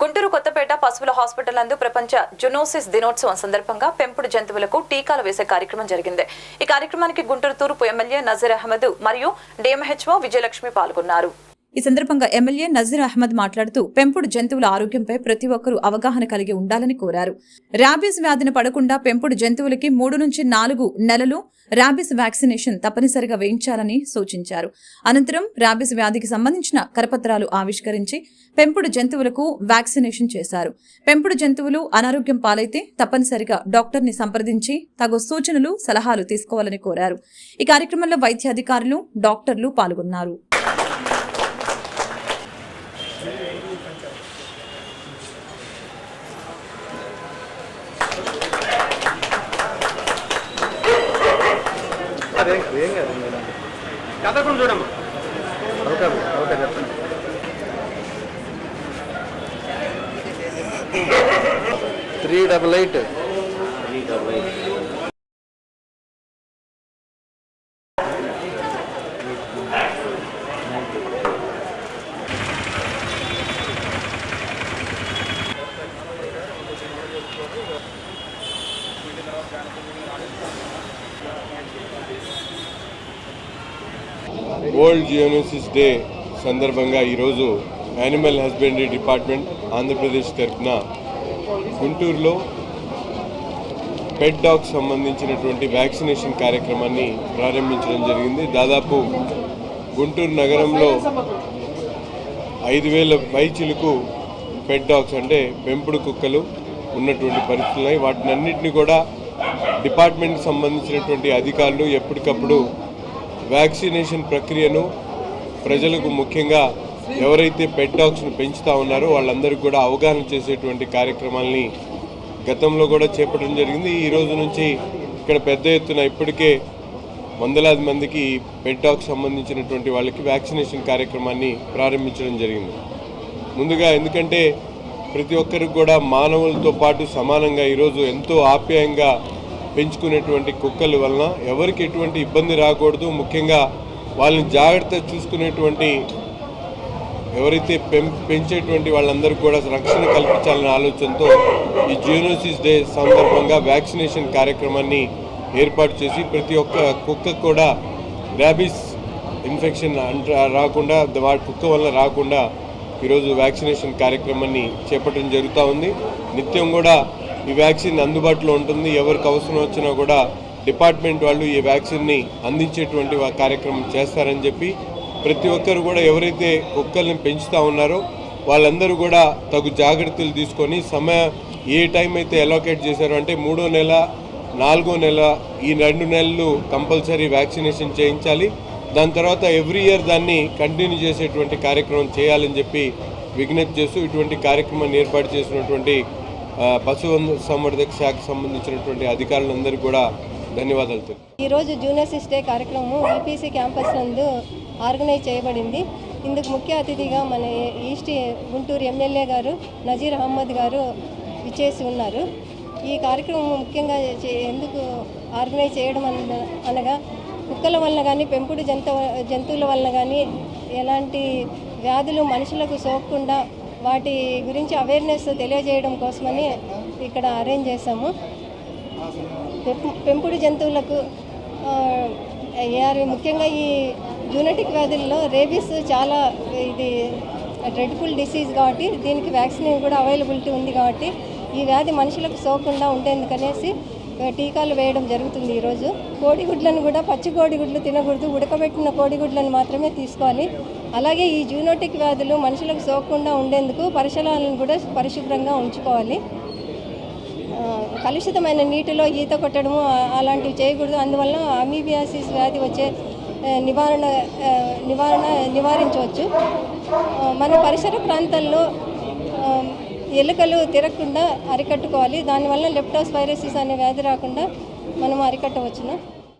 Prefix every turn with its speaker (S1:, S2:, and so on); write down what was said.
S1: గుంటూరు కొత్తపేట పశువుల హాస్పిటల్ నందు ప్రపంచ జునోసిస్ దినోత్సవం సందర్భంగా పెంపుడు జంతువులకు టీకాలు వేసే కార్యక్రమం జరిగింది. ఈ కార్యక్రమానికి గుంటూరు తూర్పు ఎమ్మెల్యే నజీర్ అహ్మద్ మరియు డిఎంహెచ్ఓ విజయలక్ష్మి పాల్గొన్నారు. ఈ సందర్భంగా ఎమ్మెల్యే నజీర్ అహ్మద్ మాట్లాడుతూ పెంపుడు జంతువుల ఆరోగ్యంపై ప్రతి ఒక్కరూ అవగాహన కలిగి ఉండాలని కోరారు. ర్యాబీస్ వ్యాధిని పడకుండా పెంపుడు జంతువులకి మూడు నుంచి నాలుగు నెలలు ర్యాబీస్ వ్యాక్సినేషన్ తప్పనిసరిగా వేయించాలని సూచించారు. అనంతరం ర్యాబీస్ వ్యాధికి సంబంధించిన కరపత్రాలు ఆవిష్కరించి పెంపుడు జంతువులకు వ్యాక్సినేషన్ చేశారు. పెంపుడు జంతువులు అనారోగ్యం పాలైతే తప్పనిసరిగా డాక్టర్ని సంప్రదించి తగు సూచనలు సలహాలు తీసుకోవాలని కోరారు. ఈ కార్యక్రమంలో వైద్యాధికారులు డాక్టర్లు పాల్గొన్నారు.
S2: ఏం కాదు.
S3: కథకుండా చూడమ్మా.
S2: ఓకే ఓకే చెప్పండి three double eight.
S4: World zoonosis day సందర్భంగా ఈరోజు యానిమల్ హస్బెండరీ డిపార్ట్మెంట్ ఆంధ్రప్రదేశ్ తరఫున గుంటూరులో పెట్ డాగ్ సంబంధించినటువంటి వ్యాక్సినేషన్ కార్యక్రమాన్ని ప్రారంభించడం జరిగింది. దాదాపు గుంటూరు నగరంలో ఐదు వేల పైచిలకు పెట్ డాగ్స్ అంటే పెంపుడు కుక్కలు ఉన్నటువంటి పరిస్థితులు ఉన్నాయి. వాటిని అన్నింటినీ కూడా డిపార్ట్మెంట్కి సంబంధించినటువంటి అధికారులు ఎప్పటికప్పుడు వ్యాక్సినేషన్ ప్రక్రియను ప్రజలకు ముఖ్యంగా ఎవరైతే పెట్ పెంచుతూ ఉన్నారో వాళ్ళందరికీ కూడా అవగాహన చేసేటువంటి కార్యక్రమాల్ని గతంలో కూడా చేపట్టడం జరిగింది. ఈ రోజు నుంచి ఇక్కడ పెద్ద ఎత్తున ఇప్పటికే వందలాది మందికి పెట్ సంబంధించినటువంటి వాళ్ళకి వ్యాక్సినేషన్ కార్యక్రమాన్ని ప్రారంభించడం జరిగింది. ముందుగా ఎందుకంటే ప్రతి ఒక్కరికి కూడా మానవులతో పాటు సమానంగా ఈరోజు ఎంతో ఆప్యాయంగా పెంచుకునేటువంటి కుక్కల వలన ఎవరికి ఎటువంటి ఇబ్బంది రాకూడదు. ముఖ్యంగా వాళ్ళని జాగ్రత్త చూసుకునేటువంటి ఎవరైతే పెం పెంచేటువంటి వాళ్ళందరికీ కూడా రక్షణ కల్పించాలనే ఆలోచనతో ఈ జియోనోసిస్ డే సందర్భంగా వ్యాక్సినేషన్ కార్యక్రమాన్ని ఏర్పాటు చేసి ప్రతి ఒక్క కుక్కకు కూడా ర్యాబీస్ ఇన్ఫెక్షన్ అంట రాకుండా వాటి కుక్క వల్ల రాకుండా ఈరోజు వ్యాక్సినేషన్ కార్యక్రమాన్ని చేపట్టడం జరుగుతూ ఉంది. నిత్యం కూడా ఈ వ్యాక్సిన్ అందుబాటులో ఉంటుంది. ఎవరికి అవసరం వచ్చినా కూడా డిపార్ట్మెంట్ వాళ్ళు ఈ వ్యాక్సిన్ని అందించేటువంటి కార్యక్రమం చేస్తారని చెప్పి ప్రతి ఒక్కరు కూడా ఎవరైతే కుక్కల్ని పెంచుతూ ఉన్నారో వాళ్ళందరూ కూడా తగు జాగ్రత్తలు తీసుకొని సమయ ఏ టైం అయితే అలోకేట్ చేశారో అంటే మూడో నెల నాలుగో నెల ఈ రెండు నెలలు కంపల్సరీ వ్యాక్సినేషన్ చేయించాలి. దాని తర్వాత ఎవ్రీ ఇయర్ దాన్ని కంటిన్యూ చేసేటువంటి కార్యక్రమం చేయాలని చెప్పి విజ్ఞప్తి చేస్తూ ఇటువంటి కార్యక్రమాన్ని ఏర్పాటు చేసినటువంటి పశు సంవర్ధక శాఖకు సంబంధించినటువంటి అధికారులందరికీ కూడా ధన్యవాదాలు
S5: ఈరోజు జూనియర్స్ డే కార్యక్రమం ఈపీసీ క్యాంపస్ నందు ఆర్గనైజ్ చేయబడింది. ఇందుకు ముఖ్య అతిథిగా మన ఈస్ట్ గుంటూరు ఎమ్మెల్యే గారు నజీర్ అహ్మద్ గారు విచ్చేసి ఉన్నారు. ఈ కార్యక్రమం ముఖ్యంగా చే- ఎందుకు ఆర్గనైజ్ చేయడం అన- అనగా కుక్కల వలన కానీ పెంపుడు జంతు జంతువుల వలన కానీ ఎలాంటి వ్యాధులు మనుషులకు సోకకుండా వాటి గురించి అవేర్నెస్ తెలియజేయడం కోసమని ఇక్కడ అరేంజ్ చేశాము. పెంపు- పెంపుడు జంతువులకు ఏఆర్వి ముఖ్యంగా ఈ జూనటిక్ వ్యాధుల్లో రేబీస్ చాలా ఇది డ్రెడ్ఫుల్ డిసీజ్ కాబట్టి దీనికి వ్యాక్సిన్ కూడా అవైలబిలిటీ ఉంది కాబట్టి ఈ వ్యాధి మనుషులకు సోకుండా ఉండేందుకనేసి టీకాలు వేయడం జరుగుతుంది ఈరోజు? కోడిగుడ్లను కూడా పచ్చి కోడిగుడ్లు తినకూడదు ఉడకబెట్టిన కోడిగుడ్లను మాత్రమే తీసుకోవాలి. అలాగే ఈ జూనోటిక్ వ్యాధులు మనుషులకు సోకకుండా ఉండేందుకు పరిసరాలను కూడా పరిశుభ్రంగా ఉంచుకోవాలి. కలుషితమైన నీటిలో ఈత కొట్టడము అలాంటివి చేయకూడదు. అందువల్ల అమీబియాసిస్ వ్యాధి వచ్చే నివారణ నివారణ నివారించవచ్చు. మన పరిసర ప్రాంతాల్లో ఎలుకలు తిరగకుండా అరికట్టుకోవాలి. దానివల్ల లెప్టోస్పైరసిస్ అనే వ్యాధి రాకుండా మనం అరికట్టవచ్చును?